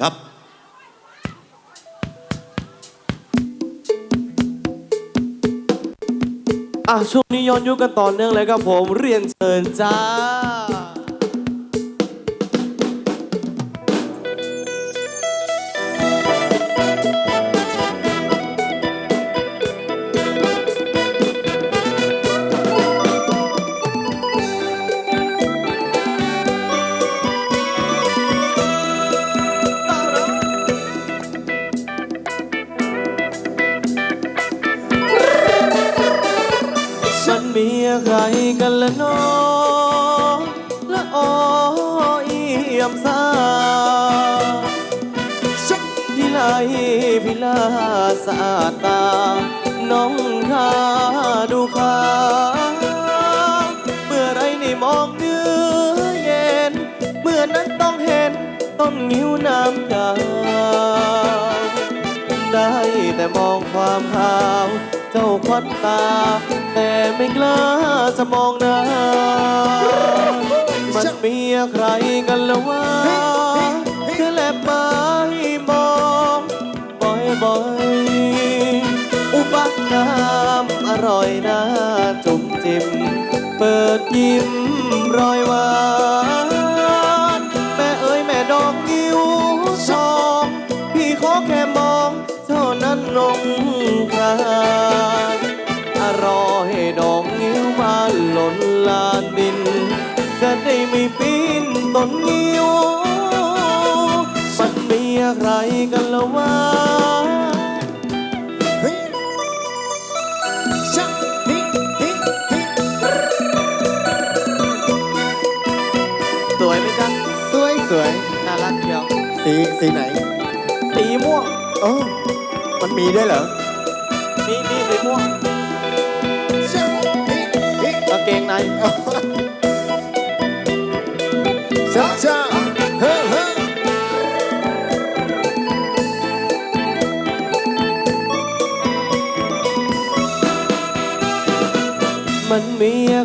ครับอะช่วงนี้ย้อนยุคกันต่อเนื่องเลยครับผมเรียนเชิญจ้า มสาชักพิไลพิลาสาตา น้องคาดูขาเมื่อไรนี่มองเนื้อเย็น เมื่อนั้นต้องเห็นต้นงิ้วน้ำตาได้แต่มองความหาว เจ้าควันตา แต่ไม่กล้าจะมองหน้า มันมีใครกันละวะแค่แลบมาให้มองบ่อยๆอุบัติน้ำอร่อยนะจุ่มจิ้มเปิดยิ้มรอยหวานแม่เอ้ยแม่ดอกนิ้วชองพี่ขอแค่มองเท่านั้นลงครานอรอให้ดอกนิ้วมาหล่นลานดิ จะได้ไม่ปีนต้นงิ้วมันมีอะไรกันละวะเฮ้ยชักฮิฮิฮิสวยไหมจ๊ะสวยสวยน่ารักเชียวสีสีไหนสีม่วงโอ้มันมีด้วยเหรอนี่นี่สีม่วงชักฮิฮิกางเกงใน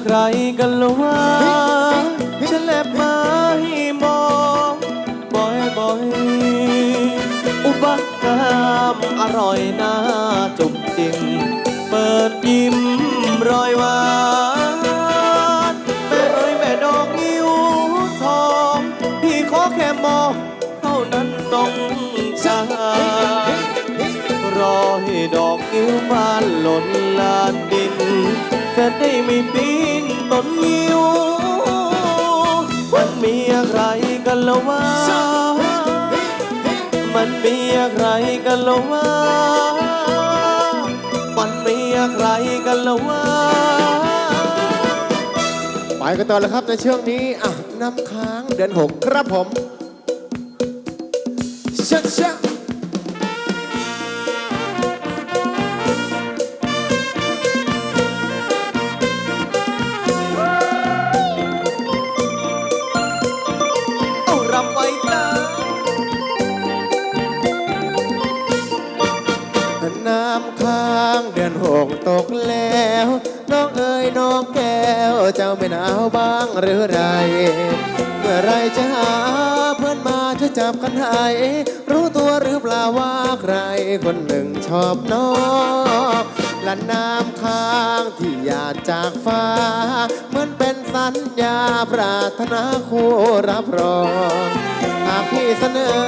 มีอะไรกันละวะฉันแลบมาให้มองบ่อยบ่อยๆอุบัติกรรมอร่อยน่าจุ่มจิ้มเปิดยิ้มรอยหวานแม่เอ้ยแม่ดอกนิ้วทองพี่ขอแค่มองเท่านั้นน้องชารอให้ดอกนิ้วบานหล่นลานดินจะได้ไม่ปี นหิวมันมีอะไรกันละวะมันมีอะไรกันละวะมันมีอะไรกันละวะไปกันต่อเลยครับในช่วงนี้อะน้ำค้างเดือนหกครับผมชักชักเอา หรือไร เมื่อไรจะหาเพื่อนมาจะจับกันให้รู้ตัวหรือเปล่าว่าใคร คนหนึ่งชอบน้องและน้ำค้างที่หยาดจากฟ้า เหมือนเป็นสัญญาปรารถนาคู่รับรองหากพี่เสนอ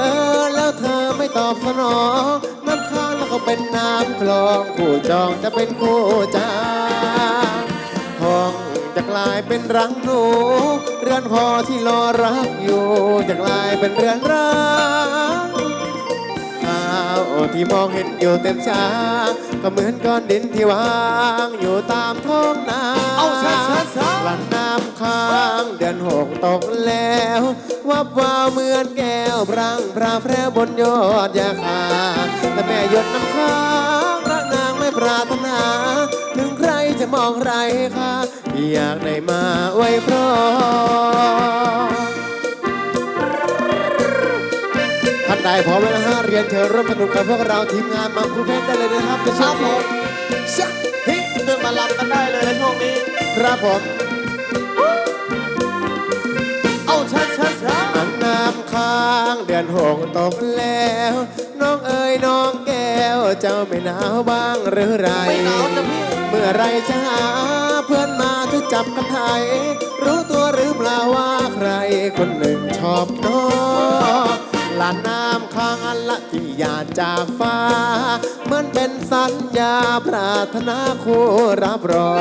แล้วเธอไม่ตอบสนองน้ำค้างแล้วก็เป็นน้ำคลอง คู่จองจะเป็นคู่จ เป็นรังหนู เรือนพอที่รอรักอยู่จะกลายเป็นเรือนร้างข้าวที่มองเห็นอยู่เต็มชาก็เหมือนก้อนดินที่วางอยู่ตามท้องนาเอาช้าช้าช้าหลังน้ำค้างเดือนหกตกแล้ว วับวาวเหมือนแก้วพรังพราแพร่บนยอดยาคาแต่แม่หยดน้ำค้าง จะมองใครค่ะอยากได้มาไว้พร้อมท่านใดพร้อมแล้วนะฮะเรียนเชิญร่วมสนุกกับพวกเราทีมงานมังคุเพชรได้เลยนะครับในช่วงนี้ชะฮิขึ้นมาลำกันได้เลยในช่วงนี้ ครับผม เอาช้าช้าช้าอันน้ำค้างเดือนหกตกแล้ว น้องเอ๋ยน้องแก้ว เจ้าไม่หนาวบ้างหรือไร ไม่หนาวจ้ะพี่เมื่อไรจะหาเพื่อนมาที่จับกันไทยรู้ตัวหรือเปล่าว่าใครคนหนึ่งชอบน้อลานน้ำค้างอันละที่ยาจากฟ้าเหมือนเป็นสัญญาปรารถนาคู่รับรอ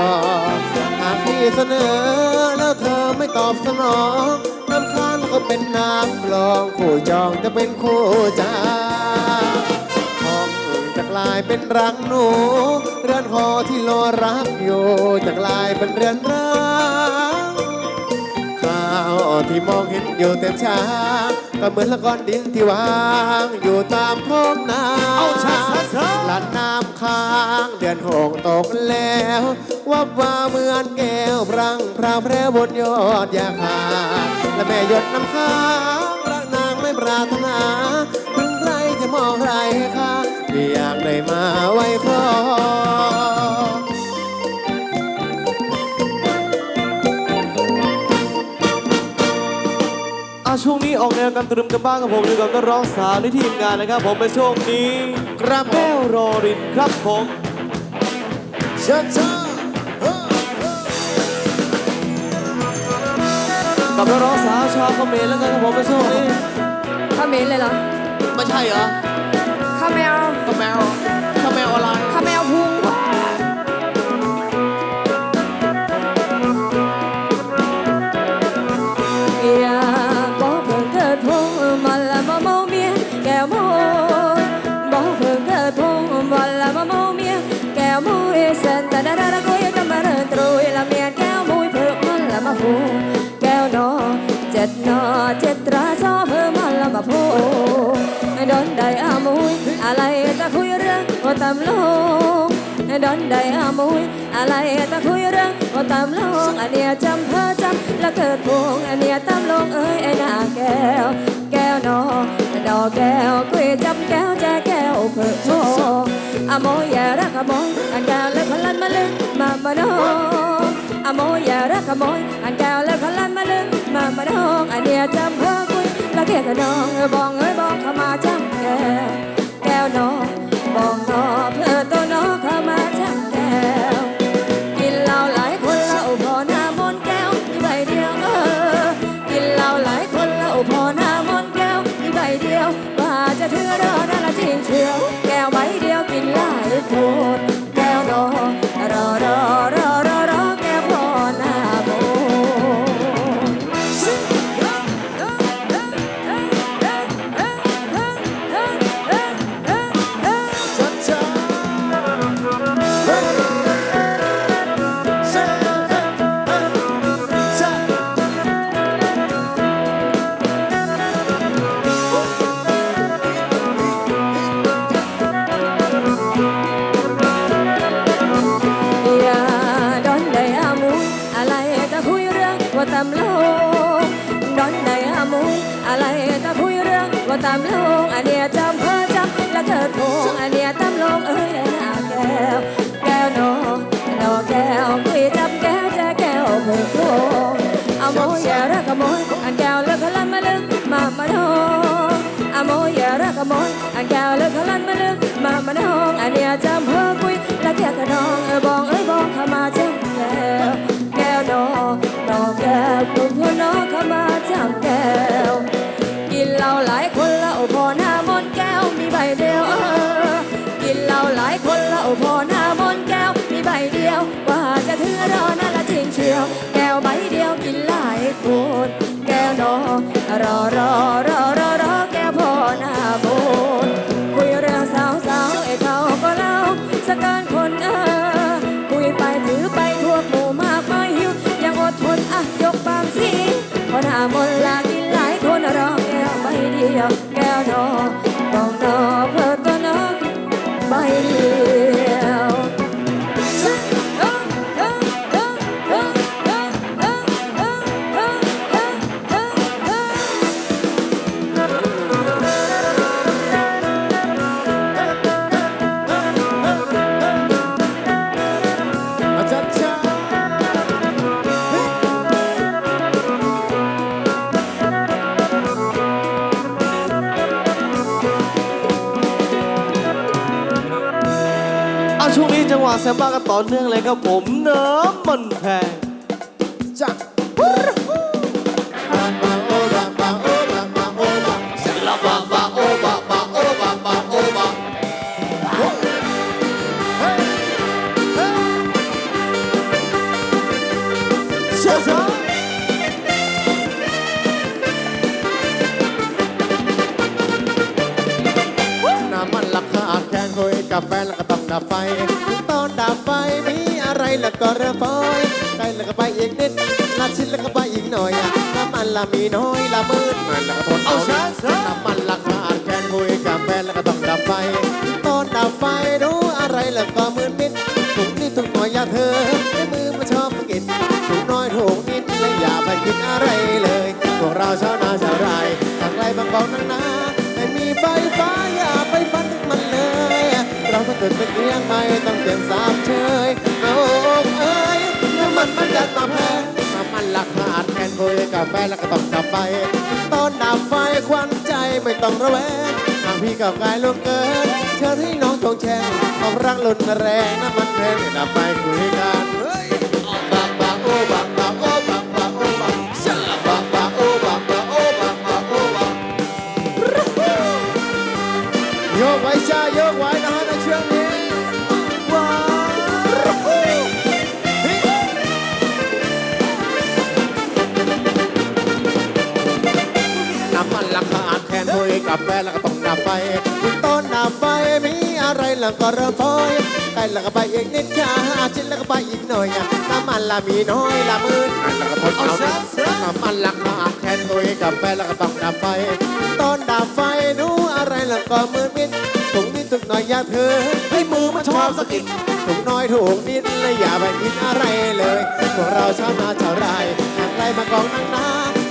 งหากพี่เสนอแล้วเธอไม่ตอบสนองน้ำค้างก็เป็นน้ำกลองคู่จองจะเป็นคู่ใจห้องจะก ลายเป็นรังหนู เรือนหอที่รอรักอยู่จะกลายเป็นเรือนร้างข้าวที่มองเห็นอยู่เต็มช้าก็เหมือนละก้อนดินที่วาง อยู่ตามท้องนาเอาช้าช้าหลันน้ำค้างเดือนหกตกแล้ววับว่าเหมือนแก้วพรังพราวแพร่บนยอดยาคาและแม่หยดน้ำค้างรักนางไม่ปรารถนา มองใครค่ะที่อยากได้มาไว้ครองอะช่วงนี้ออกแนวกันตรึมกันบ้างครับผมอยู่กับนักร้องสาวในทีมงานนะครับ ผมเป็นช่วงนี้ครับผแก้มวรอรินครับผมเชิญเชิญเฮ้อกับนักร้องสาวชาวเขมรแล้วกันครับผมเป็นช่วงนี้ข้าเมนเลยเหรอ ไม่ใช่เหรอข้าแมวข้าแมวข้าแมวอะไรข้าแมวพุงอย่าบอกเพิ่งเกิดพุงมันละมาเมาเมียแก้วมูบอกเพิ่งเกิดพุงมันละมาเมาเมียแก้วมูเอเซนแต่ดาดา นได้อามุยอะไรจะคุยเรื่องว่าตามลงอันเนี้ยจำเพ้อจำแล้วเกิดพวงอันเนี้ยตามลงเอ้ยไอ้หน้าแก้ว แก้วนอดอกแก้วคุยจำแก้วแจแก้วเพื่อโชอาโมยอย่ารักขโมยอันแก้วเลยพลันมาเลยมามาโนอาโมยอย่ารักขโมยอันแก้วเลยพลันมาเลยมามาโนอันเนี้ยจำเพ้อคุยแล้วแกก็นองเอ้ยบองเอ้ยบองเข้ามาจัง รักขโมยอ่างแก้วเลิกขลันมาลึกมามาในอันเนี้ยจำเพ้อคุยและแกกระดองเออบองเอ้ยบองเข้ามาจั ใต่อเนื่องเลยครับผมน้ำมันแพงจ้ะบางบางโอบางบางโอบางบางโอบางสลับบางบางโอบางบ มันละมีน้อยละมืดมันแล้วก็ทนเอาเอาซะซะน้ำมันราคาแค่คุยกับแฟนแล้วก็ต้องดับไฟ ตอนดับไฟรู้อะไรแล้วก็มืดมิดถุงนี่ถุงหน่อยอย่าเธอในมือมาชอบมากินถุงน้อยถุงนิดและอย่าไปคิดอะไรเลยพวกเราชาวนาชาวไร่ทางไกลบางเบานังนาไม่มีไฟฟ้าอย่าไปฟันมันเลย เราต้องเกิดเป็นเลี้ยงไม่ต้องเปลี่ยนสามเชยโอ้เอ้ยน้ำมันมันยัดมาแพง หลักฐานแทนคุยกับแฟนแล้วก็ต้องดับไฟตอนดับไฟควันใจไม่ต้องระแวงทางพี่กับกายลงเกิน เชิญให้น้องทงแช่งความรักลุนแรงน้ำมันแพงดับไฟคุยกันเฮ้ยบางบางโอ้บาง นคุยกับแฟแล้วก็ต้องดับไฟต้นดับไฟมีอะไรแล้วก็เริ่มฟอยใกล้แล้วก็ไปอีกนิดจ้าชิ้นแล้วก็ไปอีกหน่อยน้ำมันละมีน้อยละมืดแล้วก็ทนเอาน้ำมันราคาแทนคุยกับแฟแล้วก็ต้องดับไฟต้นดับไฟรู้อะไรแล้วก็มืดมิดถุงนิดถุงน่อยอย่าเธอให้มือมันชอบสกิดถุงน้อยถุงนิดและอย่าไปกินอะไรเลยพวกเราชาวนาชาวไร่ทางไกลมากองนังนา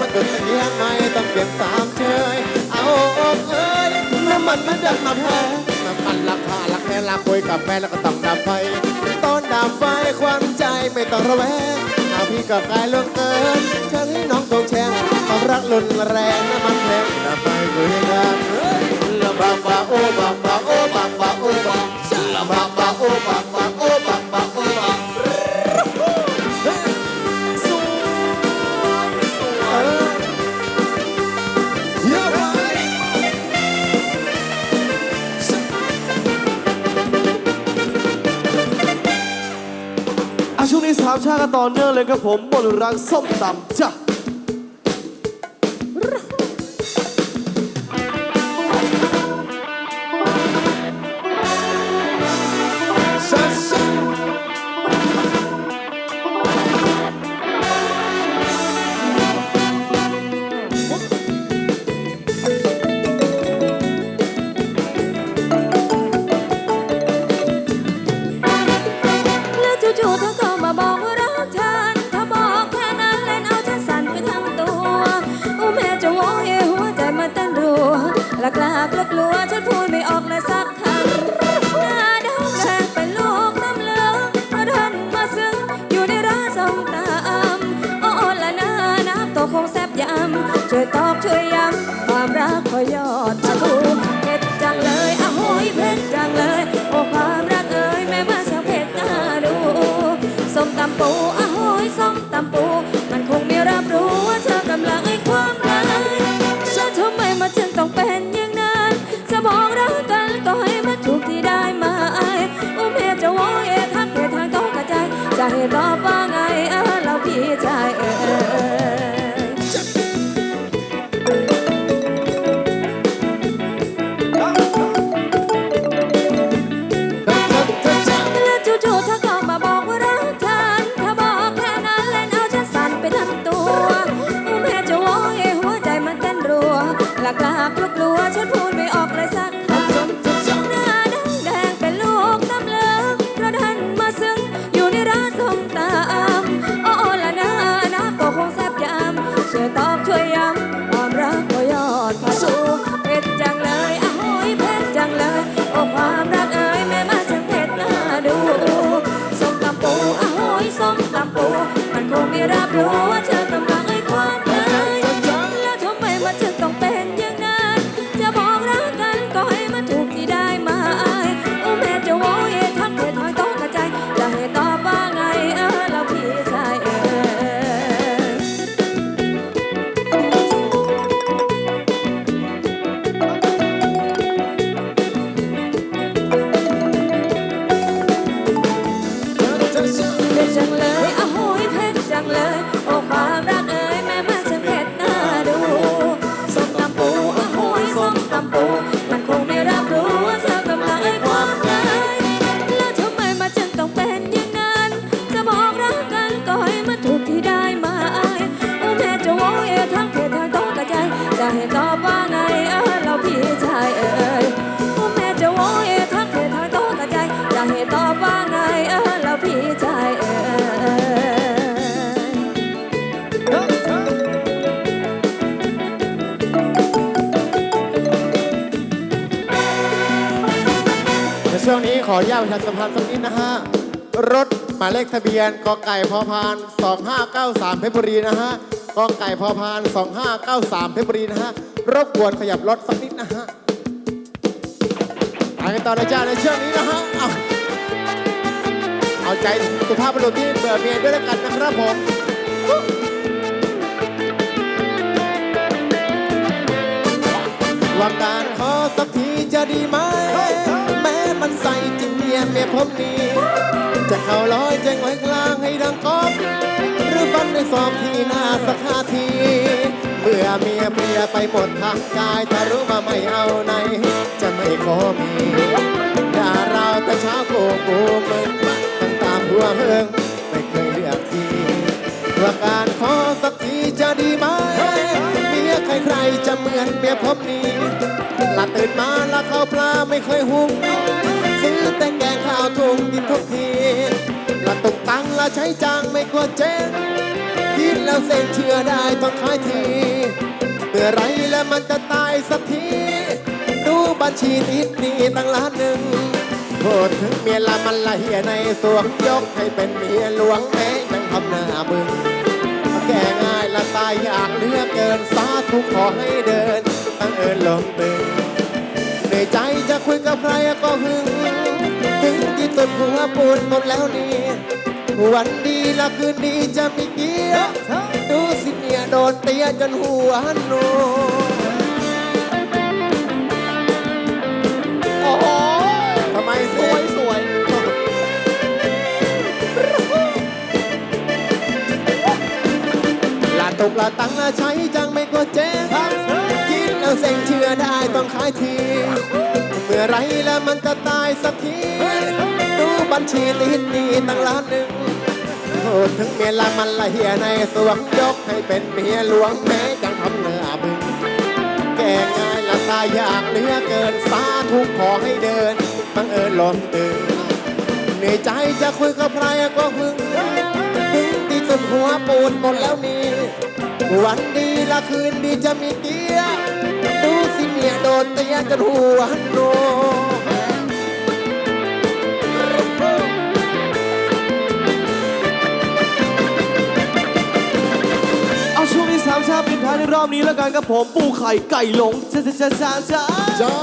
มาตุนเลี้ยงไม่ต้องเก็บสามเชยเอาอกเอ้ยน้ำมันมันดันมาแพ้น้ำมันราคาลักแค่ลาคุยกับแฟนแล้วก็ต้องดับไฟต้นดับไฟควันใจไม่ต้องระแวงเอาพี่กับกายล่วงเกินเชิญให้น้องตรงแช่งความรักรุนแรงน้ำมันแพงดับไฟคุยกันเฮ้ยละบาบาโอ้บาบาโอ้บาบาโอ้บางละบาบาโอ้บาบาโอ้บาามชาติกันต่อเนื่องเลยครับผมบนรังส้มตำจ้ะ ยำช่วยตอกช่วยย้ำความรักขอยอดประตูเผ็ดจังเลยอ้าวโหยเผ็ดจังเลย โอ้ความรักเอ่ยแม่มาเสียงเผ็ดน่าดูส้มตำปูอ้าวโหยส้มตำปู มันคงไม่รับรู้ว่าเธอกำลังไอ้ความหมายแล้วทำไมมันจึงต้องเป็นอย่างนั้นจะบอกรักกันก็ให้มันถูกที่ได้มาโอ้แม่จะโว้ยทักเพทางต้องกระจายจะให้ตอบว่าไงเอ้ ขออนุญาตประชาสัมพันธ์สักนิดนะฮะ รถหมายเลขทะเบียนกไก่พอพาน 2593 เพชรบุรีนะฮะกไก่พอพาน 2593 เพชรบุรีนะฮะ รบกวนขยับรถสักนิดนะฮะไปกันต่อนะจ้าในช่วงนี้นะฮะ เอาเอาใจสุภาพบุรุษที่เบื่อเมียด้วยแล้วกันนะครับผมว่าการขอสักทีจะดีไหม มันใส่จิงเมียเมียผมนี้จะเข้าร้อยจ้งไวกลางให้ดังกอบหรือฟันในสอบที่หน้าสักห้าทีเมื่อเมียเมียไปหมดทางกายถ้ารู้ว่าไม่เอาไหน จะไม่ขอมีด่าเราแต่เช้าโกโก้มึงตั้งตามหัวเมืองไม่เคยเลือกทีว่าการขอสักทีจะดีไหมเมียใครๆจะเหมือนเมียผมนี้ละตื่นมาละข้าปลาไม่เคยหุง ซื้อแต่แกงข้าวทุงกินทุกทีละตุกตังละใช้จางไม่กลัวเจ๊งกินแล้วเส้นเชื่อได้ต้องขายทีเมื่อไรแล้วมันจะตายสักที ดูบัญชีติดนี้ตั้งล้านหนึ่งพูดถึงเมียละมันละเหียในสวงยกให้เป็นเมียหลวงแม้ยังทำหน้าบึงแก่ง่ายละตายอยากเลือกเกินสาธุขอให้เดินตั้งเอินลงตึง เหนื่ใจจะคุยกับใครก็หึงถึงที่สุดหัวปูนหมดแล้วนี่วันดีละคืนดีจะมีเกียร์ดูสิเมียโดนเตียจนหัวโนโอ้โหทำไมสวยสวยลาตกลาตังลาใช้จังไม่กลัวเจ๊ แล้วเซ็งเชื่อได้ต้องขายที เมื่อไรแล้วมันจะตายสักที ดูบัญชีติดนี้ตั้งล้านหนึ่งพูดถึงเมียละมันละเหียในสวงยกให้เป็นเมียหลวงแม้จังทำเนื้อบึงแก่ง่ายละตายอยากเหลือเกินสาธุกขอให้เดินบังเอิญลมตื่นเหนื่อยใจจะคุยกับใครก็หึงถึงที่สุดหัวปูนหมดแล้วนี่วันดีละคืนดีจะมีเกียร์ สิเมียโดนเตียจนหัวโนเอาช่วงที่สามชาปิดท้ายในรอบนี้แล้วกันกับผมปูไข่ไก่หลงจ้าจ้าจ้าจ้าจ้าจ้า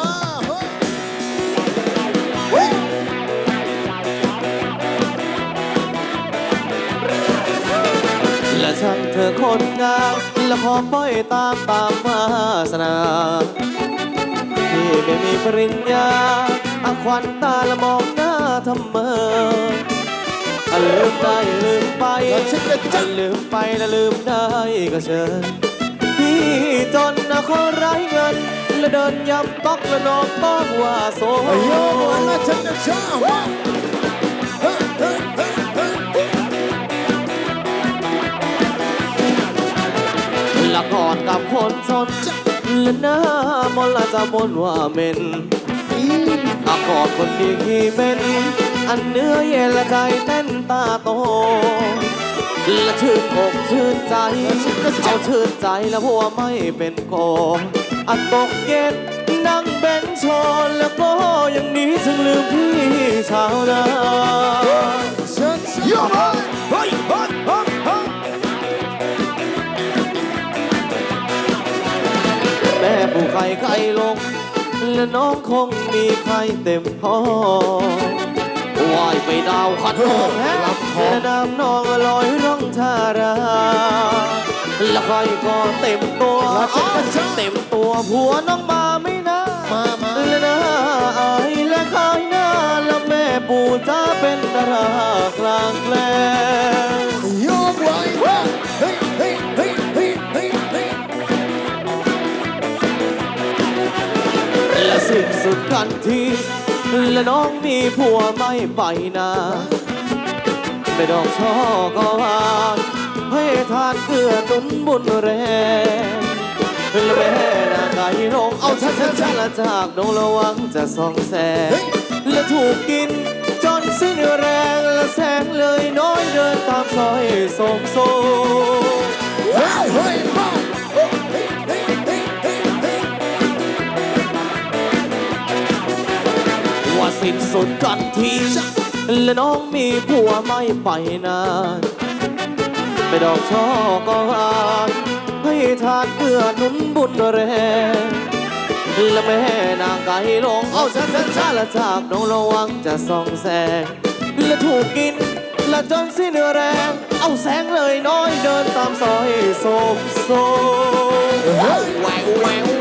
และช่างเธอคนงาม และขอปล่อยตามตามวาสนาที่ไม่มีปริญญาอาควันตาละมองหน้าทำเมะลืมได้ลืมไปจะลืมไปและลืมได้ก็เชิญพี่จนนะขอไร้เงินและเดินยำต๊อกและนองต้องว่าโซ่โยวันละฉันจะชอบ กอดกับคนจนและหน้ามนละจะมนว่าเมนอากอดคนดีที่เป็น อันเนื้อเย็นละใจเต้นตาโตและชื่นอกชื่นใจเอาชื่นใจแล้วหัวไม่เป็นโกอันตกเย็นนั่งเบนชอนแล้วก็ยังนี้ถึงลืมพี่ชาวนาฉัน แม่ผู้ไข่ไก่ลง และน้องคงมีไข่เต็มท้องว่ายไปดาวขัดทองแฮะและน้ำนองลอยร่องทาราและใครก็เต็มตัวเต็มตัวผัวน้องมาไม่นามาและน้าอายและขายหน้าและแม่ปู่จะเป็นดารากลางแปลง สิ้นสุดกันที และน้องมีผัวไม่ไปนาไม่ดอกช่อก็หวานให้ทานเกลือตุนบุญแรงและแม่นาไก่ลงเอาชัดชัดชัดละจากดงระวังจะส่องแสงและถูกกินจนสิ้นแรงและแสงเลยน้อยเดินตามซอยสมโซเฮ้ย สสิ้นสุดกันทีและน้องมีผัวไม่ไปนานไม่ดอกช่อก็หานให้ทานเกลือหนุนบุญแรงและแม่นางไก่ลงเอาชันชันชาละจากน้องระวังจะส่องแสง และถูกกิน และจนสิ้นแรง เอาแสงเลยน้อยเดินตามซอยโศกโศกแหววแหวว